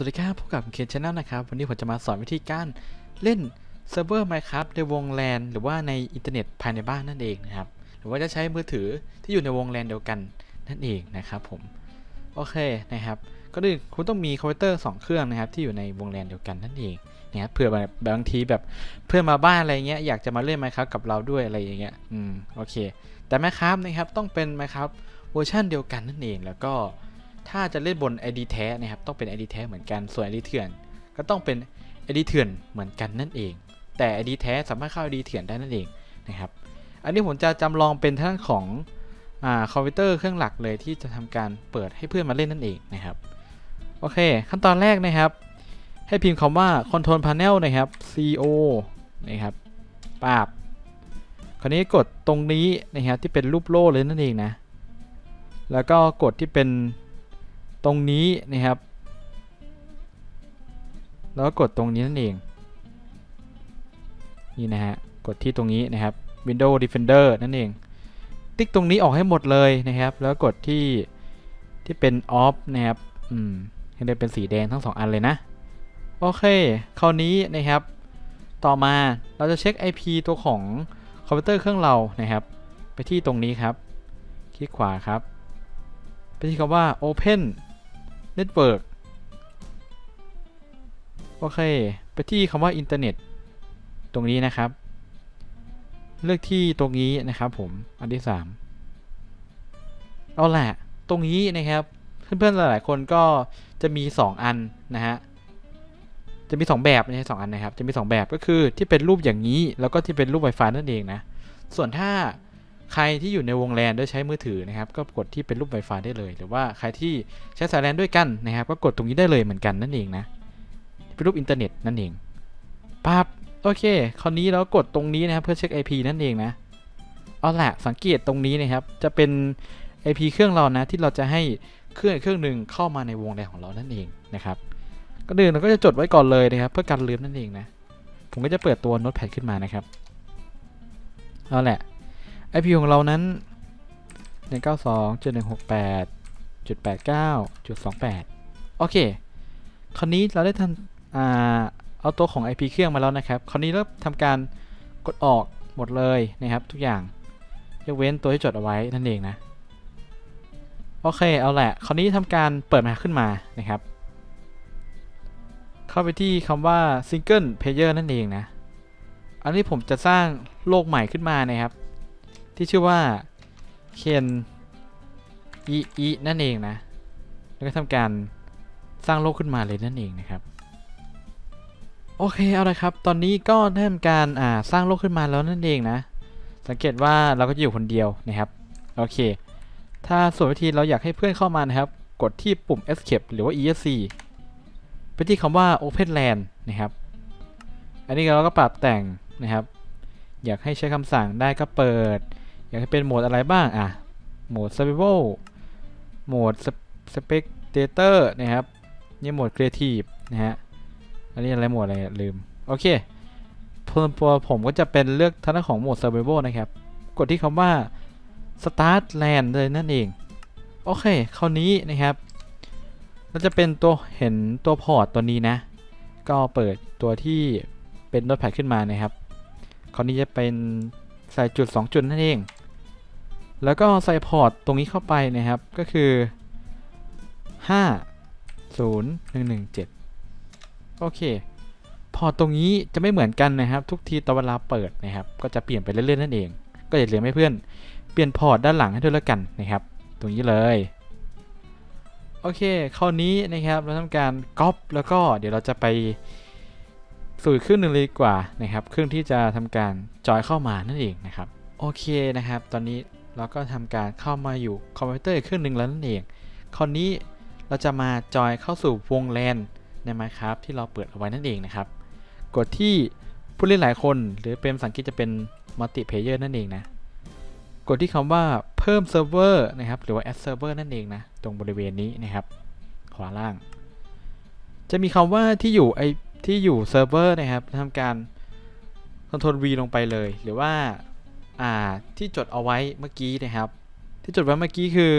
สวัสดีครับพบกับเคนช anel นะครับ วันนี้ผมจะมาสอนวิธีการเล่นเซิร์ฟเวอร์ Minecraft ในวงแลนหรือว่าในอินเทอร์เน็ตภายในบ้านนั่นเองนะครับ หรือว่าจะใช้มือถือที่อยู่ในวงแลนเดียวกันนั่นเองนะครับผม โอเคนะครับก็คือคุณต้องมีคอมพิวเตอร์ 2 เครื่องนะครับที่อยู่ในวงแลนเดียวกันนั่นเองนะครับเผื่อแบบบางทีแบบเพื่อนมาบ้านอะไรเงี้ยอยากจะมาเล่น Minecraft กับเราด้วยอะไรอย่างเงี้ย อืมโอเค แต่ Minecraft นะครับต้องเป็น Minecraft เวอร์ชันเดียวกันนั่นเองแล้วก็ ถ้าจะเล่นบน ID แท้นะครับต้องเป็น ID แท้เหมือนกันส่วน ID เถื่อนก็ต้องเป็น ID เถื่อนเหมือนกันนั่นเอง แต่ ID แท้สามารถเข้า ID เถื่อนได้นั่นเองนะครับอันนี้ผมจะจำลองเป็นทางด้านของอคอมพิวเตอร์เครื่องหลักเลยที่จะทำการเปิดให้เพื่อนมาเล่นนั่นเองนะครับโอเค ขั้นตอนแรกนะครับ ให้พิมพ์คำว่า Control Panel นะครับ CO นะครับปาบคราวนี้กดตรงนี้นะครับที่เป็นรูปโล่เลยนั่นเองนะแล้วก็กดที่เป็น ตรงนี้นะครับ แล้วกดตรงนี้นั่นเอง นี่นะฮะ กดที่ตรงนี้นะครับ Windows Defender นั่นเอง ติ๊กตรงนี้ออกให้หมดเลยนะครับ แล้วกดที่ที่เป็น off นะครับ อืมให้ได้เป็นสีแดงทั้งสองอันเลยนะ โอเค คราวนี้นะครับ ต่อมาเราจะเช็ค IP ตัวของคอมพิวเตอร์เครื่องเรานะครับ ไปที่ตรงนี้ครับ คลิกขวาครับ ไปที่คำว่า Open Network โอเค ไปที่คำว่าอินเทอร์เน็ตตรงนี้นะครับ เลือกที่ตรงนี้นะครับผม อันที่ 3 เอาแหละ ตรงนี้นะครับ เพื่อนๆ หลายๆ คนก็จะมี 2 อันนะฮะ จะมี 2 แบบไม่ใช่สองอันนะครับ จะมี 2 แบบก็คือที่เป็นรูปอย่างนี้ แล้วก็ที่เป็นรูป Wi-Fi นั่นเองนะ ส่วนถ้า ใครที่อยู่ในวงแลนโดยใช้มือถือนะครับ ก็กดที่เป็นรูป Wi-Fi ได้เลย หรือว่าใครที่ใช้สายแลนด้วยกันนะครับ ก็กดตรงนี้ได้เลยเหมือนกันนั่นเองนะเป็นรูปอินเทอร์เน็ตนั่นเองปั๊บโอเค คราวนี้เรากดตรงนี้นะครับเพื่อเช็ค IP นั่นเองนะเอาละสังเกตตรงนี้นะครับ จะเป็น IP เครื่องเรานะ ที่เราจะให้เครื่องเครื่องหนึ่งเข้ามาในวงแลนของเรานั่นเองนะครับ ก็เดินเราก็จะจดไว้ก่อนเลยนะครับ เพื่อการลืมนั่นเองนะ ผมก็จะเปิดตัวโน้ตแพดขึ้นมานะครับเอาแหละ IP ของเรานั้น192.168.89.28 โอเค คราวนี้เราได้ทำอ่าเอาตัวของ IP เครื่องมาแล้วนะครับ คราวนี้เราทำการกดออกหมดเลยนะครับ ทุกอย่างยกเว้นตัวที่จดเอาไว้นั่นเองนะ โอเค เอาแหละ คราวนี้ทำการเปิดมาขึ้นมานะครับ เข้าไปที่คำว่า Single Player นั่นเองนะ อันนี้ผมจะสร้างโลกใหม่ขึ้นมานะครับ ที่ชื่อว่า Ken E E นั่นเองนะ แล้วก็ทำการสร้างโลกขึ้นมาเลยนั่นเองนะครับ โอเคเอาละครับ ตอนนี้ก็ได้ทำการอ่าสร้างโลกขึ้นมาแล้วนั่นเองนะ สังเกตว่าเราก็จะอยู่คนเดียวนะครับ โอเค ถ้าส่วนวิธีเราอยากให้เพื่อนเข้ามานะครับ กดที่ปุ่ม Escape หรือว่า ESC ไปที่คำว่า Open land นะครับ อันนี้เราก็ปรับแต่งนะครับ อยากให้ใช้คำสั่งได้ก็เปิด อยากให้เป็นโหมดอะไรบ้างอะโหมด Survival โหมด Spectator นะครับนี่โหมด Creative นะฮะอันนี้อะไรโหมดอะไรลืม โอเคเพิ่มตัวผมก็จะเป็นเลือกทางด้านของโหมด Survival นะครับ กดที่คำว่า Start Land เลยนั่นเอง โอเคคราวนี้นะครับเราจะเป็นตัวเห็นตัวพอร์ตตัวนี้นะ ก็เปิดตัวที่เป็นโน้ตแพดขึ้นมานะครับ คราวนี้จะเป็นใส่จุด 2 จุดนั่นเอง แล้วก็ใส่พอร์ตตรงนี้เข้าไปนะครับก็คือ 5 0 1 1 7 โอเค พอร์ตตรงนี้จะไม่เหมือนกันนะครับ ทุกทีตอนเวลาเปิดนะครับ ก็จะเปลี่ยนไปเรื่อยๆนั่นเอง ก็อย่าลืมให้เพื่อนเปลี่ยนพอร์ตด้านหลังให้ด้วยแล้วกันนะครับ ตรงนี้เลยโอเคคราวนี้นะครับเราทำการก๊อปแล้วก็เดี๋ยวเราจะไปสู่เครื่องหนึ่งเลยกว่านะครับเครื่องที่จะทำการจอยเข้ามานั่นเองนะครับ โอเคนะครับ ตอนนี้ เราก็ทำการเข้ามาอยู่คอมพิวเตอร์เครื่องหนึ่งแล้วนั่นเอง คราวนี้เราจะมาจอยเข้าสู่วงแลนใน Minecraft ที่เราเปิดเอาไว้นั่นเองนะครับ กดที่ผู้เล่นหลายคนหรือเป็นภาษาอังกฤษจะเป็นมัลติเพเยอร์นั่นเองนะ กดที่คำว่าเพิ่มเซิร์ฟเวอร์นะครับหรือว่า add server นั่นเองนะตรงบริเวณนี้นะครับ ขวาล่าง จะมีคำว่าที่อยู่ไอที่อยู่เซิร์ฟเวอร์นะครับทำการ Ctrl V ลงไปเลย หรือว่า อ่าที่จดเอาไว้เมื่อกี้นะครับ ที่จดไว้เมื่อกี้คือ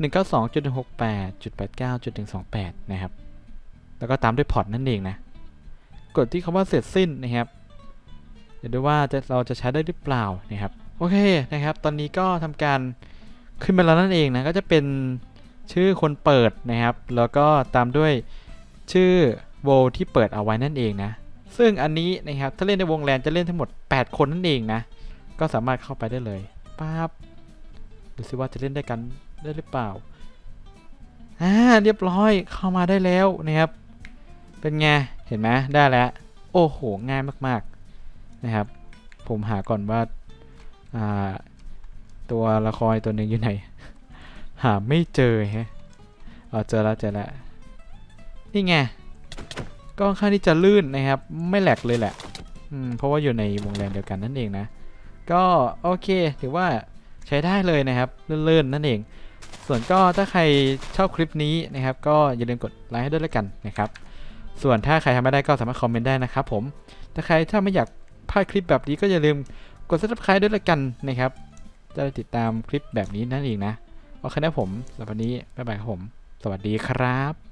192.168.89.128 นะครับ แล้วก็ตามด้วยพอร์ตนั่นเองนะ กดที่คำว่าเสร็จสิ้นนะครับเดี๋ยวดูว่าจะเราจะใช้ได้หรือเปล่านะครับ โอเคนะครับ ตอนนี้ก็ทำการขึ้นมาแล้วนั่นเองนะก็จะเป็นชื่อคนเปิดนะครับ แล้วก็ตามด้วยชื่อโวที่เปิดเอาไว้นั่นเองนะ ซึ่งอันนี้นะครับถ้าเล่นในวงแลนจะเล่นทั้งหมด 8 คนนั่นเองนะ ก็สามารถเข้าไปได้เลยปั๊บดูซิว่าจะเล่นได้กันได้หรือเปล่าอ่าเรียบร้อยเข้ามาได้แล้วนะครับ เป็นไง เห็นไหมได้แล้ว โอ้โห ง่ายมากๆนะครับ ผมหาก่อนว่าอ่าตัวละครตัวหนึ่งอยู่ไหน หาไม่เจอฮะอ๋อเจอแล้วเจอแล้วนี่ไงก็ค่อนข้างที่จะลื่นนะครับ ไม่แหลกเลยแหละ อืม เพราะว่าอยู่ในวงแรมเดียวกันนั่นเองนะ ก็โอเค ถือว่าใช้ได้เลยนะครับเลื่อนๆนั่นเอง ส่วนก็ถ้าใครชอบคลิปนี้นะครับ ก็อย่าลืมกดไลค์ให้ด้วยแล้วกันนะครับ ส่วนถ้าใครทำไม่ได้ก็สามารถคอมเมนต์ได้นะครับผมถ้าใครถ้าไม่อยากพลาดคลิปแบบนี้ก็อย่าลืมกด subscribe ด้วยละกันนะครับ จะได้ติดตามคลิปแบบนี้นั่นเองนะ โอเคนะผมสำหรับวันนี้ บ๊ายบายครับผม สวัสดีครับ